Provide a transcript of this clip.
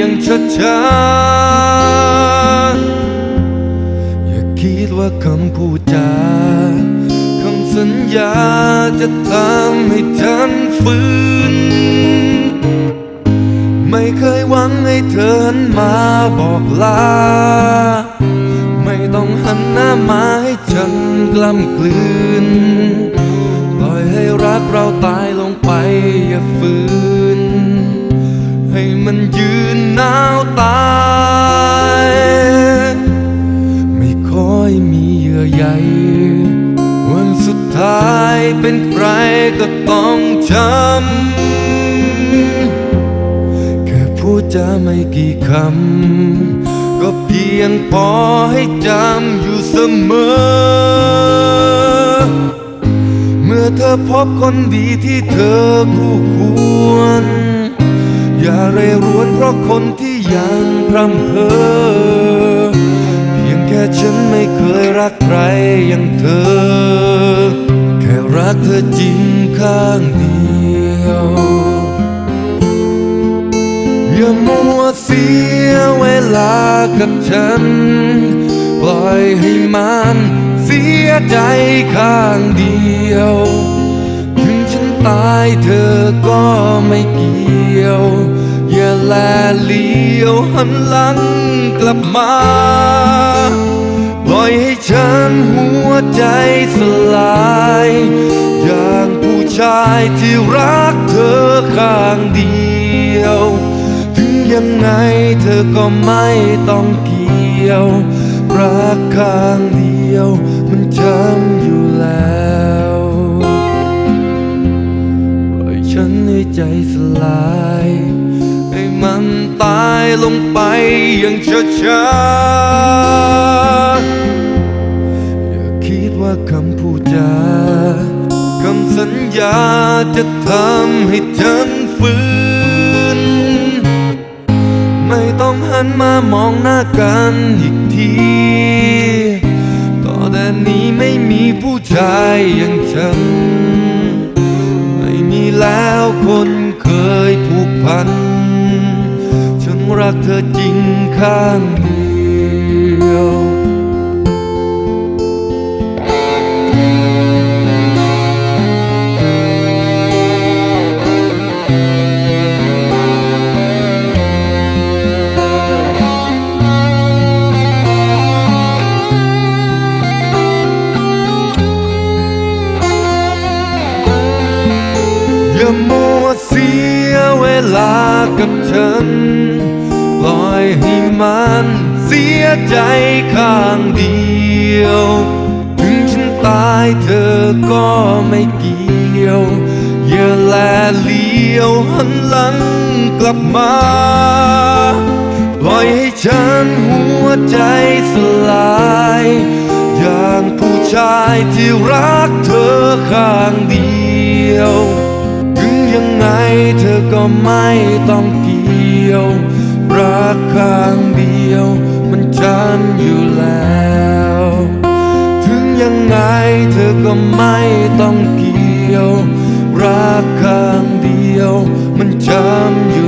ยังช้าๆอย่าคิดว่าคำพูดจาคำสัญญาจะทำให้ฉันฟื้น ไม่เคยหวังให้เธอหันมาบอกลา ไม่ต้องหันหน้ามาให้ฉันกล้ำกลืน ปล่อยให้รักเราตายลงไปอย่าฝืน มันยืนหนาวตาย ไม่ค่อยมีเยื่อใยวันสุดท้ายเป็นใครก็ต้องช้ำแค่พูดจาไม่กี่คำ ก็เพียงพอให้จำอยู่เสมอ เมื่อเธอพบคนดีที่เธอคู่ควร อย่าเรรวนเพราะคนที่ยังพร่ำเพ้อเพียงแค่ฉันไม่เคยรักใครอย่างเธอ แค่รักเธอจริงข้างเดียว อย่ามัวเสียเวลากับฉัน ปล่อยให้มันเสียใจข้างเดียว ถึงฉันตายเธอก็ไม่เกี่ยว อย่าแลเลี้ยวหันหลังกลับมา ปล่อยให้ฉันหัวใจสลาย อย่างผู้ชายที่รักเธอข้างเดียว ถึงยังไงเธอก็ไม่ต้องเกี่ยว รักข้างเดียวมันช้ำอยู่แล้ว ให้ใจสลายให้มันตายลงไปอย่างช้าๆอย่าคิดว่าคำพูดจาคำสัญญาจะทำให้ฉันฟื้น ไม่ต้องหันมามองหน้ากันอีกทีต่อแต่นี้ไม่มีผู้ชายอย่างฉัน ฉันรักเธอจริงข้างเดียวอย่ามัวเสียเวลากับฉัน ปล่อยให้มันเสียใจข้างเดียว ถึงฉันตายเธอก็ไม่เกี่ยว อย่าแลเลี้ยวหันหลังกลับมา ปล่อยให้ฉันหัวใจสลาย อย่างผู้ชายที่รักเธอข้างเดียว ถึงยังไงเธอก็ไม่ต้องเกี่ยว รักข้างเดียว มันจันอยู่แล้ว ถึงยังไงเธอก็ไม่ต้องเกี่ยว รักข้างเดียว มันจำอยู่